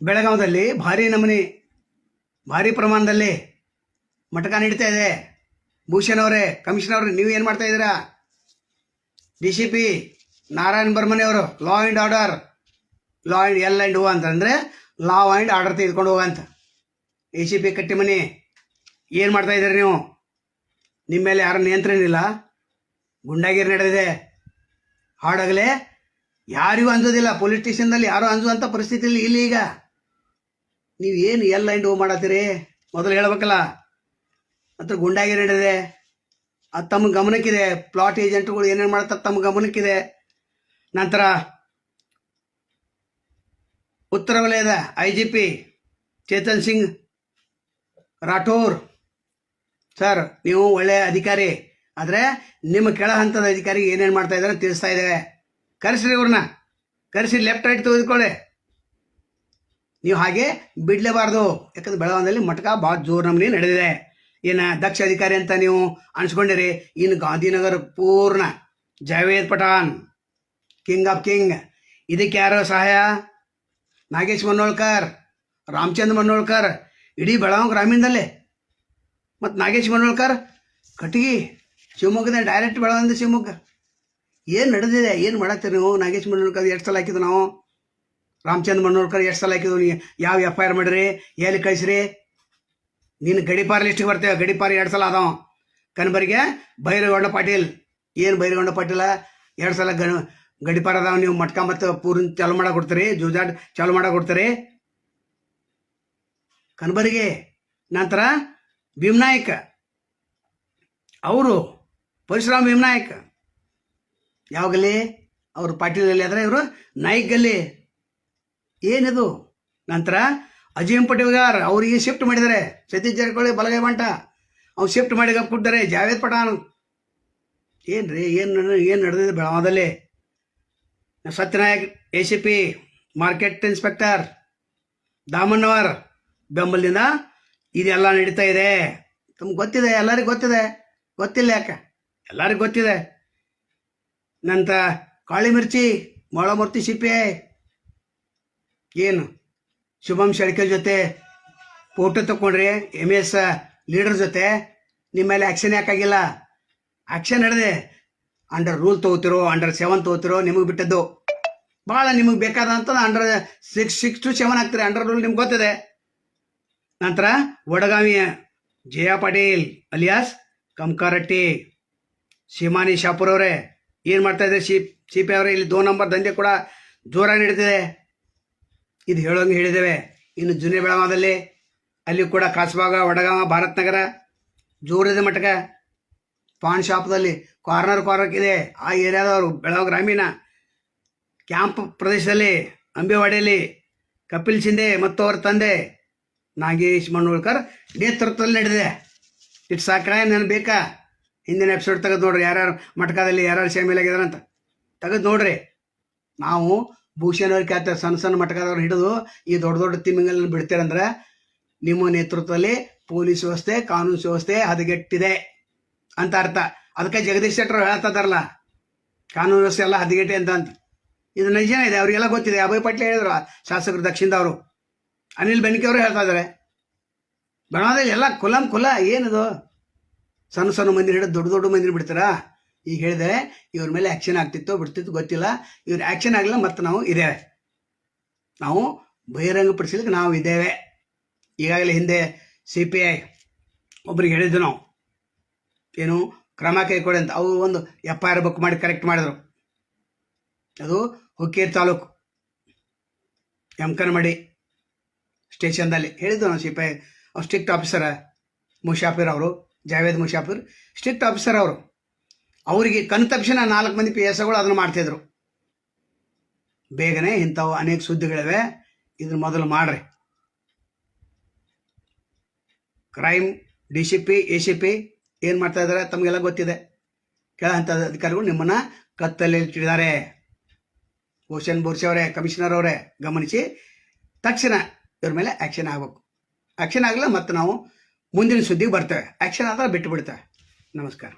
ಬೆಳಗಾವದಲ್ಲಿ ಭಾರಿ ನಮೂನಿ, ಭಾರಿ ಪ್ರಮಾಣದಲ್ಲಿ ಮಟಕ ನಡೀತಾ ಇದೆ. ಭೂಷಣ್ ಅವರೇ, ಕಮಿಷನರ್ ಅವರೇ, ನೀವು ಏನು ಮಾಡ್ತಾ ಇದ್ದೀರಾ? D C P Narayan Barmane ಅವರು law and order law and L and O ಅಂತಂದರೆ ಲಾ ಆ್ಯಂಡ್ ಆರ್ಡರ್ ತೆಗೆದುಕೊಂಡು ಹೋಗಂತ ಎ ಸಿ ಪಿ ಕಟ್ಟಿಮನಿ ಏನು ಮಾಡ್ತಾ ಇದ್ದೀರಿ ನೀವು? ನಿಮ್ಮ ಮೇಲೆ ಯಾರು ನಿಯಂತ್ರಣ ಇಲ್ಲ. ಗುಂಡಾಗಿರಿ ನಡೆದಿದೆ. ಹಾಡಾಗಲೇ ಯಾರಿಗೂ ಅಂಜೋದಿಲ್ಲ. ಪೊಲೀಸ್ ಸ್ಟೇಷನ್ದಲ್ಲಿ ಯಾರು ಅಂಜುವಂಥ ಪರಿಸ್ಥಿತಿಯಲ್ಲಿ ಇಲ್ಲ ಈಗ. ನೀವು ಏನು ಎಲ್ ಲೈನ್ ಓ ಮಾಡತ್ತೀರಿ? ಮೊದಲು ಹೇಳ್ಬೇಕಲ್ಲ. ಅದ್ರ ಗುಂಡಾಗಿ ನಡೆದಿದೆ ಅದು ತಮ್ಮ ಗಮನಕ್ಕಿದೆ. ಪ್ಲಾಟ್ ಏಜೆಂಟ್ಗಳು ಏನೇನು ಮಾಡ್ತಾರೆ ತಮ್ಮ ಗಮನಕ್ಕಿದೆ. ನಂತರ ಉತ್ತರ ವಲಯದ I G P Chetan Singh Rathore. Sir ನೀವು ಒಳ್ಳೆಯ ಅಧಿಕಾರಿ. ಆದರೆ ನಿಮ್ಮ ಕೆಳ ಹಂತದ ಅಧಿಕಾರಿ ಏನೇನು ಮಾಡ್ತಾ ಇದ್ದಾರೆ ತಿಳಿಸ್ತಾ ಇದ್ದೇವೆ. ಕರೆಸ್ರಿ ಇವ್ರನ್ನ. ಕರೆಸಿ ಲೆಫ್ಟ್ ರೈಟ್ ತೆಗೆದುಕೊಳ್ಳಿ. ನೀವು ಹಾಗೆ ಬಿಡಲೇಬಾರ್ದು. ಯಾಕಂದ್ರೆ ಬೆಳವಣಿಗೆ ಮಟಕ ಭಾಳ ಜೋರು ನಮ್ಮನೆ ನಡೆದಿದೆ. ಏನು ದಕ್ಷ ಅಧಿಕಾರಿ ಅಂತ ನೀವು ಅನ್ಸ್ಕೊಂಡಿರಿ, ಇನ್ನು ಗಾಂಧಿನಗರ ಪೂರ್ಣ. Javed Pathan king of king ಇದಕ್ಕೆ ಯಾರೋ ಸಹಾಯ? ನಾಗೇಶ್ ಮನೋಳ್ಕರ್ ರಾಮಚಂದ್ರ ಮನೋಳ್ಕರ್ ಇಡೀ ಬೆಳಗಾವಿ ಗ್ರಾಮೀಣದಲ್ಲೇ. ಮತ್ತು ನಾಗೇಶ್ ಮನೋಳ್ಕರ್ ಕಟ್ಟಿಗೆ ಶಿವಮೊಗ್ಗದ ಡೈರೆಕ್ಟ್ ಬೆಳಗಾವಿಂದ ಶಿವಮೊಗ್ಗ. ಏನು ನಡೆದಿದೆ, ಏನು ಮಾಡತ್ತೀರಿ ನೀವು? ನಾಗೇಶ್ ಮನೋಳ್ಕರ್ ಎಷ್ಟು ಸಲ ಹಾಕಿದ್ದು ನಾವು? ರಾಮಚಂದ್ರ ಮನೋರ್ಕರ್ ಎಷ್ಟು ಸಲ ಹಾಕಿದ್ವು ನೀವು ಯಾವ ಎಫ್ ಐ ಆರ್ ಮಾಡಿರಿ? ಎಲ್ಲಿ ಕಳಿಸ್ರಿ? ನೀನು ಗಡಿಪಾರ ಲಿಸ್ಟಿಗೆ ಬರ್ತೇವೆ. ಗಡಿಪಾರ ಎರಡು ಸಲ ಅದಾವ ಕನಬರಿಗೆ ಭೈರಗೌಡ ಪಾಟೀಲ್. ಏನು ಭೈರಗೌಡ ಪಾಟೀಲ? ಎರಡು ಸಲ ಗಣ ಗಡಿಪಾರ ಅದಾವ. ನೀವು ಮಟ್ಕ ಮತ್ತು ಪೂರ್ಣ ಚಾಲು ಮಾಡಕ್ಕೆ ಕೊಡ್ತೀರಿ. ಜೂಜಾಟ್ ಚಾಲು ಮಾಡ ಕೊಡ್ತೀರಿ. ಕನಬರಿಗೆ ನಂತರ ಭೀಮನಾಯಕ. ಅವರು ಪರಶುರಾಮ್ ಭೀಮನಾಯಕ. ಯಾವ ಗಲ್ಲಿ ಅವರು ಪಾಟೀಲಲ್ಲಿ ಆದರೆ ಇವರು ನಾಯ್ಕ್ ಗಲ್ಲಿ ಏನಿದು? ನಂತರ ಅಜೀಂ ಪಟೇಲ್ಗಾರ್ ಅವರಿಗೆ ಶಿಫ್ಟ್ ಮಾಡಿದ್ದಾರೆ ಸತೀಶ್ ಜಾರಕಿಹೊಳಿ ಬಲಗೈ ಬಂಟ. ಅವ್ನು ಶಿಫ್ಟ್ ಮಾಡಿ ಕೊಟ್ಟಿದ್ದಾರೆ ಜಾವೇದ್ ಪಟಾನ್ ಏನು ರೀ ಏನು ಏನು ನಡೆದಿದೆ ಬೆಳಗಾವದಲ್ಲಿ? Satyanayak A C P market inspector Damannavar ಬೆಂಬಲದಿಂದ ಇದೆಲ್ಲ ನಡೀತಾ ಇದೆ. ತಮ್ಗೆ ಗೊತ್ತಿದೆ, ಎಲ್ಲರಿಗೂ ಗೊತ್ತಿದೆ. ಗೊತ್ತಿಲ್ಲ ಯಾಕೆ? ಎಲ್ಲರಿಗೂ ಗೊತ್ತಿದೆ. ನಂತರ ಕಾಳಿ ಮಿರ್ಚಿ ಮೊಳಮೂರ್ತಿ ಸಿ ಪಿ ಐ ಏನು? ಶುಭಂ ಶೆಡ್ಕೆ ಜೊತೆ ಫೋಟೋ ತಗೊಂಡ್ರಿ ಎಂ ಎಸ್ ಲೀಡರ್ ಜೊತೆ ನಿಮ್ಮ ಮೇಲೆ ಆ್ಯಕ್ಷನ್ ಯಾಕಾಗಿಲ್ಲ ಆ್ಯಕ್ಷನ್ ನಡೆದೆ. ಅಂಡರ್ ರೂಲ್ ತೊಗೋತಿರೋ, ಅಂಡರ್ ಸೆವೆನ್ ತಗೋತಿರೋ ನಿಮಗೆ ಬಿಟ್ಟದ್ದು. ಭಾಳ ನಿಮಗೆ ಬೇಕಾದಂಥ under six six to seven ಆಗ್ತೀರಿ. Under rule ನಿಮ್ಗೆ ಗೊತ್ತಿದೆ. ನಂತರ ವಡಗಾವಿಯ ಜಯ ಪಾಟೀಲ್ ಅಲಿಯಾಸ್ ಕಂಕಾರಟ್ಟಿ ಶಿಮಾನಿ ಶಾಪುರ್ ಅವರೇ ಏನು ಮಾಡ್ತಾ ಇದ್ದಾರೆ? ಸಿ ಸಿ ಪಿ ಅವರೇ, ಇಲ್ಲಿ ದೋ ನಂಬರ್ ದಂಧೆ ಕೂಡ ಜೋರಾಗಿ ನಡೀತಿದೆ. ಇದು ಹೇಳೋಂಗೆ ಹೇಳಿದ್ದೇವೆ. ಇನ್ನು ಜುನೆ ಬೆಳಗಾವದಲ್ಲಿ ಅಲ್ಲಿ ಕೂಡ ಕಾಸಬಾಗ ವಡಗಾವ, ಭಾರತ್ ನಗರ ಜೋರಿದೆ ಮಟ್ಟಕ ಪಾನ್ ಶಾಪ್ದಲ್ಲಿ ಕಾರ್ನರ್ ಕಾರ್ನರ್ ಇದೆ ಆ ಏರಿಯಾದವರು ಬೆಳಗಾವಿ ಗ್ರಾಮೀಣ ಕ್ಯಾಂಪ್ ಪ್ರದೇಶದಲ್ಲಿ ಅಂಬೇವಾಡಿಯಲ್ಲಿ ಕಪಿಲ್ ಶಿಂದೆ ಮತ್ತು ಅವರ ತಂದೆ ನಾಗೇಶ್ ಮಣ್ಣೋಳ್ಕರ್ ನೇತೃತ್ವದಲ್ಲಿ ನಡೆದಿದೆ. ಇಟ್ ಸಾಕ ನಾನು ಬೇಕಾ? ಹಿಂದಿನ ಎಪಿಸೋಡ್ ತೆಗೆದು ನೋಡ್ರಿ. ಯಾರ್ಯಾರು ಮಟಕದಲ್ಲಿ ಯಾರ್ಯಾರು ಶಾಮಿಲ್ ಅಂತ ತೆಗೆದು ನೋಡ್ರಿ. ನಾವು ಭೂಷಣ್ ಅವ್ರಿಗೆ ಕೇಳ್ತಾರೆ ಸಣ್ಣ ಸಣ್ಣ ಮಟಕದವ್ರು ಹಿಡಿದು ಈ ದೊಡ್ಡ ದೊಡ್ಡ ತಿಮ್ಮಿಂಗಲ್ನ ಬಿಡ್ತೀರಂದ್ರೆ ನಿಮ್ಮ ನೇತೃತ್ವದಲ್ಲಿ ಪೊಲೀಸ್ ವ್ಯವಸ್ಥೆ, ಕಾನೂನು ವ್ಯವಸ್ಥೆ ಹದಗೆಟ್ಟಿದೆ ಅಂತ ಅರ್ಥ. ಅದಕ್ಕೆ ಜಗದೀಶ್ ಶೆಟ್ಟರ್ ಹೇಳ್ತಾರಲ್ಲ ಕಾನೂನು ವ್ಯವಸ್ಥೆ ಎಲ್ಲ ಹದಗೆಟ್ಟೆ ಅಂತ ಅಂತ. ಇದು ನಿಜ ಇದೆ, ಅವರಿಗೆಲ್ಲ ಗೊತ್ತಿದೆ. ಅಭಯ್ ಪಟ್ಲೆ ಹೇಳಿದ್ರು ಶಾಸಕರು ದಕ್ಷಿಣದವರು ಅನಿಲ್ ಬೆನ್ಕೆ ಅವರು ಹೇಳ್ತಾ ಇದ್ದಾರೆ ಬೆಳಗಾವಿಯಲ್ಲಿ ಎಲ್ಲ ಕುಲಂ ಕುಲ, ಏನಿದು? ಸಣ್ಣ ಸಣ್ಣ ಮಂದಿರ ಹಿಡಿದು ದೊಡ್ಡ ದೊಡ್ಡ ಮಂದಿರ ಬಿಡ್ತಾರಾ? ಈಗ ಹೇಳಿದರೆ ಇವ್ರ ಮೇಲೆ ಆ್ಯಕ್ಷನ್ ಆಗ್ತಿತ್ತು ಬಿಡ್ತಿತ್ತು ಗೊತ್ತಿಲ್ಲ. ಇವ್ರ ಆ್ಯಕ್ಷನ್ ಆಗಲಿಲ್ಲ ಮತ್ತು ನಾವು ಇದ್ದೇವೆ. ನಾವು ಬಹಿರಂಗಪಡಿಸ್ಲಿಕ್ಕೆ ನಾವು ಇದ್ದೇವೆ. ಈಗಾಗಲೇ ಹಿಂದೆ ಸಿ ಪಿ ಐ ಒಬ್ರಿಗೆ ಹೇಳಿದ್ದು ನಾವು. ಏನು ಕ್ರಮ ಕೈಗೊಳ್ಳಿ ಅಂತ ಅವರು ಒಂದು ಎಫ್ ಐ ಆರ್ ಬುಕ್ ಮಾಡಿ ಕರೆಕ್ಟ್ ಮಾಡಿದ್ರು. ಅದು ಹುಕ್ಕೇರಿ ತಾಲೂಕು. ಯಮಕನಮಡಿ ಸ್ಟೇಷನ್ದಲ್ಲಿ ಹೇಳಿದ್ದು ನಾವು ಸಿ ಪಿ ಐ ಅವ್ರು ಸ್ಟ್ರಿಕ್ಟ್ ಆಫೀಸರ ಮುಷಾಫಿರ್ ಅವರು, ಜಾವೇದ್ ಮುಷಾಫಿರ್. ಸ್ಟ್ರಿಕ್ಟ್ ಆಫೀಸರ್ ಅವರು. ಅವರಿಗೆ ಕಣ್ ನಾಲ್ಕು ಮಂದಿ ಪಿ ಎಸ್ ಐಗಳು ಅದನ್ನು ಮಾಡ್ತಿದ್ರು ಬೇಗನೆ ಇಂಥವು ಅನೇಕ ಸುದ್ದಿಗಳಿವೆ. ಇದನ್ನ ಮೊದಲು ಮಾಡ್ರಿ. Crime, D C P, A C P ಏನು ಮಾಡ್ತಾ ಇದ್ದಾರೆ ತಮಗೆಲ್ಲ ಗೊತ್ತಿದೆ. ಕೆಳ ಅಧಿಕಾರಿಗಳು ನಿಮ್ಮನ್ನು ಕತ್ತಲ್ಲಿ ಇಟ್ಟಿದ್ದಾರೆ ಭೂಷಣ್ ಬೋರ್ಸಿ ಅವರೇ, ಕಮಿಷನರ್ ಅವರೇ ಗಮನಿಸಿ ತಕ್ಷಣ ಇವ್ರ ಮೇಲೆ ಆ್ಯಕ್ಷನ್ ಆಗಬೇಕು. ಆ್ಯಕ್ಷನ್ ಆಗಲ್ಲ ಮತ್ತು ನಾವು ಮುಂದಿನ ಸುದ್ದಿಗೆ ಬರ್ತೇವೆ. ಆ್ಯಕ್ಷನ್ ಆದ್ರೆ ಬಿಟ್ಟು ಬಿಡ್ತೇವೆ ನಮಸ್ಕಾರ.